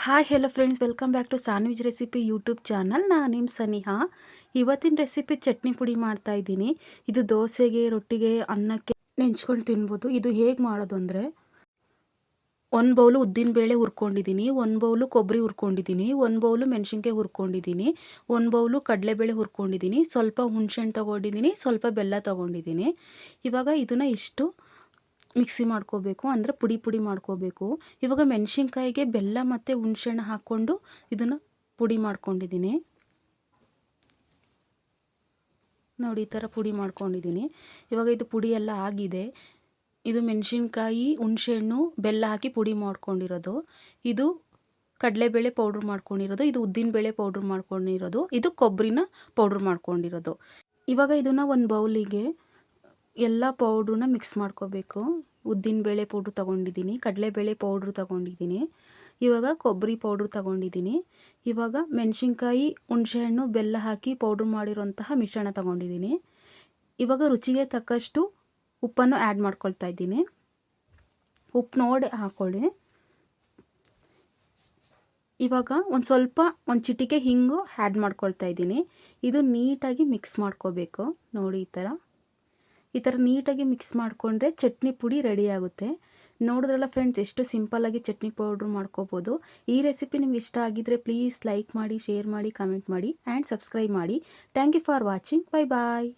Hi hello friends welcome back to ಸಾನ್ವಿಜ್ recipe YouTube channel ನಾನು ನಿಮ್ಮ ಸನಿಹಾ ಇವತ್ತಿನ ರೆಸಿಪಿ ಚಟ್ನಿ ಪುಡಿ ಮಾಡ್ತಾ ಇದ್ದೀನಿ ಇದು ದೋಸೆಗೆ ರೊಟ್ಟಿಗೆ ಅನ್ನಕ್ಕೆ ನೆಂಚ್ಕೊಂಡು ತಿನ್ಬೋದು ಇದು ಹೇಗೆ ಮಾಡೋದು ಅಂದರೆ ಒಂದು ಬೌಲು ಉದ್ದಿನ ಬೇಳೆ ಹುರ್ಕೊಂಡಿದ್ದೀನಿ ಒಂದು ಬೌಲು ಕೊಬ್ಬರಿ ಹುರ್ಕೊಂಡಿದ್ದೀನಿ ಒಂದು ಬೌಲು ಮೆಣಸಿನ್ಕಾಯಿ ಹುರ್ಕೊಂಡಿದ್ದೀನಿ ಒಂದು ಬೌಲು ಕಡಲೆಬೇಳೆ ಹುರ್ಕೊಂಡಿದ್ದೀನಿ ಸ್ವಲ್ಪ ಹುಣ್ಸೆಹಣ್ಣು ತೊಗೊಂಡಿದ್ದೀನಿ ಸ್ವಲ್ಪ ಬೆಲ್ಲ ತೊಗೊಂಡಿದ್ದೀನಿ ಇವಾಗ ಇದನ್ನು ಇಷ್ಟು ಮಿಕ್ಸಿ ಮಾಡ್ಕೋಬೇಕು, ಅಂದರೆ ಪುಡಿ ಪುಡಿ ಮಾಡ್ಕೋಬೇಕು. ಇವಾಗ ಮೆಣಸಿನ್ಕಾಯಿಗೆ ಬೆಲ್ಲ ಮತ್ತು ಹುಣ್ಸೆಹಣ್ಣು ಹಾಕ್ಕೊಂಡು ಇದನ್ನು ಪುಡಿ ಮಾಡ್ಕೊಂಡಿದ್ದೀನಿ. ನೋಡಿ, ಈ ಥರ ಪುಡಿ ಮಾಡ್ಕೊಂಡಿದ್ದೀನಿ. ಇವಾಗ ಇದು ಪುಡಿ ಎಲ್ಲ ಆಗಿದೆ. ಇದು ಮೆಣಸಿನ್ಕಾಯಿ, ಹುಣ್ಸೆಹಣ್ಣು, ಬೆಲ್ಲ ಹಾಕಿ ಪುಡಿ ಮಾಡ್ಕೊಂಡಿರೋದು. ಇದು ಕಡಲೆಬೇಳೆ ಪೌಡ್ರ್ ಮಾಡ್ಕೊಂಡಿರೋದು. ಇದು ಉದ್ದಿನಬೇಳೆ ಪೌಡ್ರ್ ಮಾಡ್ಕೊಂಡಿರೋದು. ಇದು ಕೊಬ್ಬರಿನ ಪೌಡ್ರ್ ಮಾಡ್ಕೊಂಡಿರೋದು. ಇವಾಗ ಇದನ್ನು ಒಂದು ಬೌಲಿಗೆ ಎಲ್ಲ ಪೌಡ್ರನ್ನ ಮಿಕ್ಸ್ ಮಾಡ್ಕೋಬೇಕು. ಉದ್ದಿನಬೇಳೆ ಪೌಡ್ರ್ ತೊಗೊಂಡಿದ್ದೀನಿ ಕಡಲೆಬೇಳೆ ಪೌಡ್ರ್ ತೊಗೊಂಡಿದ್ದೀನಿ. ಇವಾಗ ಕೊಬ್ಬರಿ ಪೌಡ್ರ್ ತೊಗೊಂಡಿದ್ದೀನಿ. ಇವಾಗ ಮೆಣಸಿನ್ಕಾಯಿ, ಹುಣಸೆಹಣ್ಣು, ಬೆಲ್ಲ ಹಾಕಿ ಪೌಡ್ರ್ ಮಾಡಿರುವಂತಹ ಮಿಶ್ರಣ ತೊಗೊಂಡಿದ್ದೀನಿ. ಇವಾಗ ರುಚಿಗೆ ತಕ್ಕಷ್ಟು ಉಪ್ಪನ್ನು ಆ್ಯಡ್ ಮಾಡ್ಕೊಳ್ತಾ ಇದ್ದೀನಿ. ಉಪ್ಪು ನೋಡಿ ಹಾಕ್ಕೊಳ್ಳಿ ಇವಾಗ ಒಂದು ಸ್ವಲ್ಪ ಒಂದು ಚಿಟಿಕೆ ಹಿಂಗು ಆ್ಯಡ್ ಮಾಡ್ಕೊಳ್ತಾ ಇದ್ದೀನಿ. ಇದು ನೀಟಾಗಿ ಮಿಕ್ಸ್ ಮಾಡ್ಕೋಬೇಕು. ನೋಡಿ ಈ ಥರ ಈ ಥರ ನೀಟಾಗಿ ಮಿಕ್ಸ್ ಮಾಡಿಕೊಂಡ್ರೆ ಚಟ್ನಿ ಪುಡಿ ರೆಡಿ ಆಗುತ್ತೆ. ನೋಡಿದ್ರಲ್ಲ ಫ್ರೆಂಡ್ಸ್ ಎಷ್ಟು ಸಿಂಪಲ್ಲಾಗಿ ಚಟ್ನಿ ಪೌಡ್ರ್ ಮಾಡ್ಕೋಬೋದು. ಈ ರೆಸಿಪಿ ನಿಮ್ಗೆ ಇಷ್ಟ ಆಗಿದ್ದರೆ ಪ್ಲೀಸ್ ಲೈಕ್ ಮಾಡಿ ಶೇರ್ ಮಾಡಿ ಕಮೆಂಟ್ ಮಾಡಿ ಆ್ಯಂಡ್ ಸಬ್ಸ್ಕ್ರೈಬ್ ಮಾಡಿ. Thank you for watching bye bye